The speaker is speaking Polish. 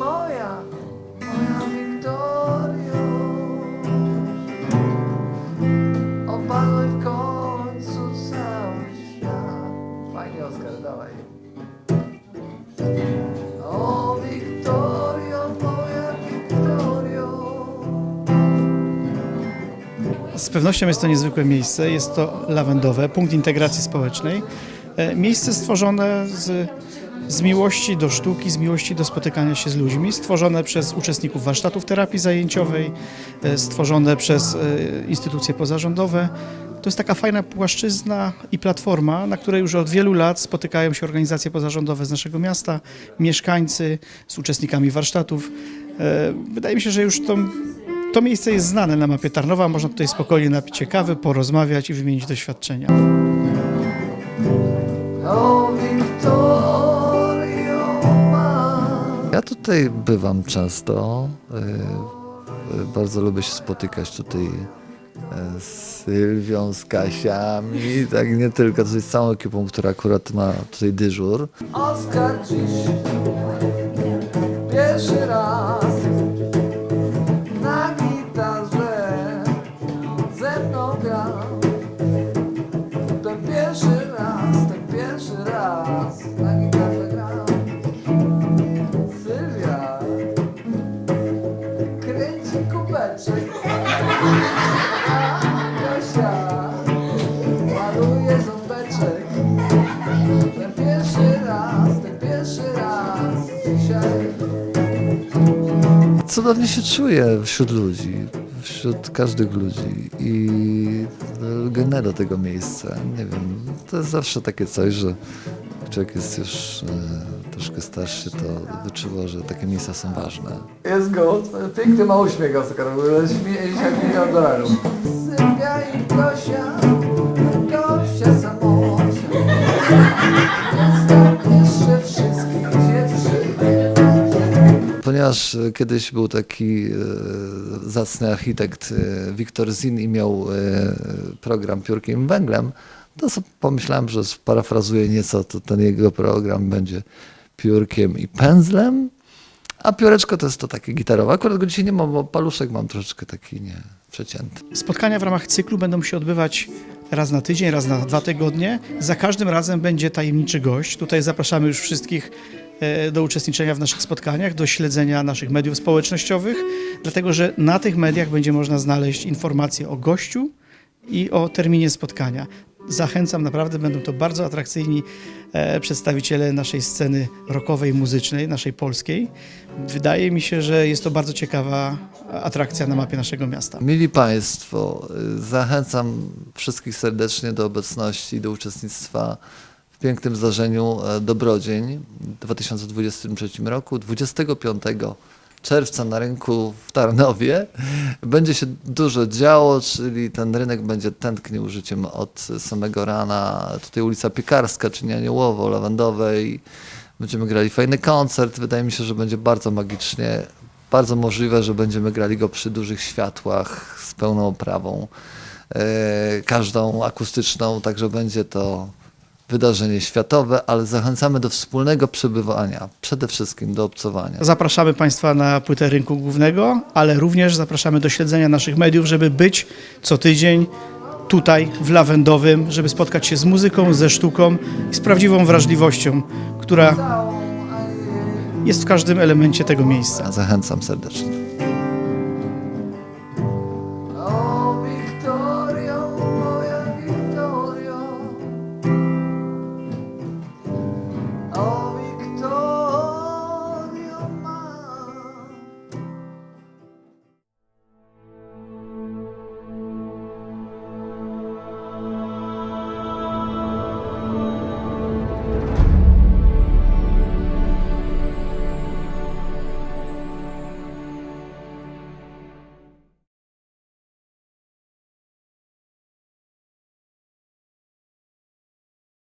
moja, moja Wiktorio. Obalaj w końcu cały świat. Fajnie, Oskar, dawaj. O Wiktorio, moja Wiktorio. Z pewnością jest to niezwykłe miejsce. Jest to lawendowe, punkt integracji społecznej. E, miejsce stworzone z z miłości do sztuki, z miłości do spotykania się z ludźmi, stworzone przez uczestników warsztatów terapii zajęciowej, e, stworzone przez e, instytucje pozarządowe. To jest taka fajna płaszczyzna i platforma, na której już od wielu lat spotykają się organizacje pozarządowe z naszego miasta, mieszkańcy z uczestnikami warsztatów. E, Wydaje mi się, że już to, to miejsce jest znane na mapie Tarnowa. Można tutaj spokojnie napić się kawy, porozmawiać i wymienić doświadczenia. Tutaj bywam często. y, y, Bardzo lubię się spotykać tutaj y, z Sylwią, z Kasiami, tak nie tylko, z całą ekipą, która akurat ma tutaj dyżur. Oskar dziś pierwszy raz na gitarze ze mną gra. Ten pierwszy raz, ten pierwszy raz dzisiaj. Cudownie się czuję wśród ludzi, wśród każdych ludzi i lgnę do tego miejsca. Nie wiem, to jest zawsze takie coś, że człowiek jest już e, troszkę starszy, to wyczuwa, że takie miejsca są ważne. Jest go, piękny ma uśmiech Oskar, w ogóle śmieje się jak milion dolarów. Ponieważ kiedyś był taki e, zacny architekt e, Wiktor Zin i miał e, program Piórkiem Węglem, to pomyślałem, że sparafrazuję nieco, to ten jego program będzie piórkiem i pędzlem, a pióreczko to jest to takie gitarowe. Akurat go dzisiaj nie mam, bo paluszek mam troszeczkę taki nie przecięty. Spotkania w ramach cyklu będą się odbywać raz na tydzień, raz na dwa tygodnie. Za każdym razem będzie tajemniczy gość. Tutaj zapraszamy już wszystkich do uczestniczenia w naszych spotkaniach, do śledzenia naszych mediów społecznościowych, dlatego że na tych mediach będzie można znaleźć informacje o gościu i o terminie spotkania. Zachęcam, naprawdę będą to bardzo atrakcyjni e, przedstawiciele naszej sceny rockowej, muzycznej, naszej polskiej. Wydaje mi się, że jest to bardzo ciekawa atrakcja na mapie naszego miasta. Mili Państwo, y, zachęcam wszystkich serdecznie do obecności, do uczestnictwa pięknym zdarzeniu e, Dobrodzień w 2023 roku. 25 czerwca na rynku w Tarnowie będzie się dużo działo, czyli ten rynek będzie tętnił życiem od samego rana. Tutaj ulica Piekarska, czyli Aniołowo, Lawendowej. Będziemy grali fajny koncert. Wydaje mi się, że będzie bardzo magicznie. Bardzo możliwe, że będziemy grali go przy dużych światłach z pełną oprawą, e, każdą akustyczną, także będzie to wydarzenie światowe, ale zachęcamy do wspólnego przebywania, przede wszystkim do obcowania. Zapraszamy Państwa na płytę rynku głównego, ale również zapraszamy do śledzenia naszych mediów, żeby być co tydzień tutaj w Lawendowym, żeby spotkać się z muzyką, ze sztuką i z prawdziwą wrażliwością, która jest w każdym elemencie tego miejsca. Zachęcam serdecznie.